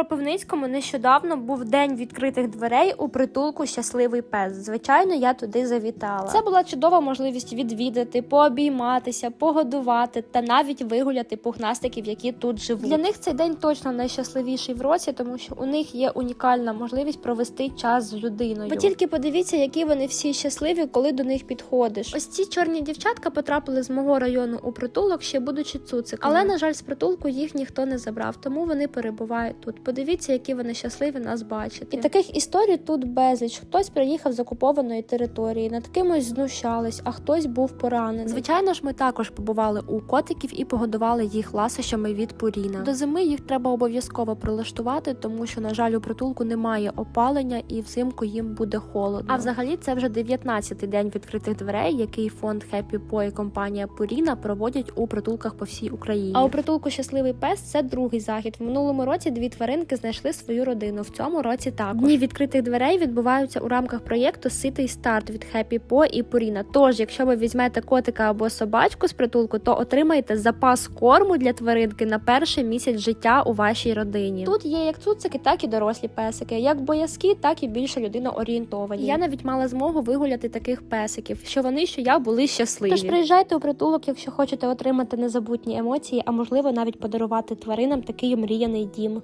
Кропивницькому нещодавно був день відкритих дверей у притулку Щасливий пес. Звичайно, я туди завітала. Це була чудова можливість відвідати, пообійматися, погодувати та навіть вигуляти пухнастиків, які тут живуть. Для них цей день точно найщасливіший в році, тому що у них є унікальна можливість провести час з людиною. Ви тільки подивіться, які вони всі щасливі, коли до них підходиш. Ось ці чорні дівчатка потрапили з мого району у притулок, ще будучи цуциками. Але на жаль, з притулку їх ніхто не забрав, тому вони перебувають тут. Подивіться, які вони щасливі нас бачити. І таких історій тут безліч. Хтось приїхав з окупованої території, над кимось знущались, а хтось був поранений. Звичайно ж, ми також побували у котиків і погодували їх ласощами від Пуріна. До зими їх треба обов'язково прилаштувати, тому що, на жаль, у притулку немає опалення і взимку їм буде холодно. А взагалі це вже 19-й день відкритих дверей, який фонд Happy Paw і компанія Пуріна проводять у притулках по всій Україні. А у притулку Щасливий пес це другий захід. В минулому році дві тваринки знайшли свою родину. В цьому році також дні відкритих дверей відбуваються у рамках проєкту Ситий старт від Happy Paw і Пуріна. Тож, якщо ви візьмете котика або собачку з притулку, то отримаєте запас корму для тваринки на перший місяць життя у вашій родині. Тут є як цуцики, так і дорослі песики, як боязкі, так і більше людиноорієнтовані. Я навіть мала змогу вигуляти таких песиків, що вони, що я були щасливі. Тож приїжджайте у притулок, якщо хочете отримати незабутні емоції, а можливо навіть подарувати тваринам такий мріяний дім.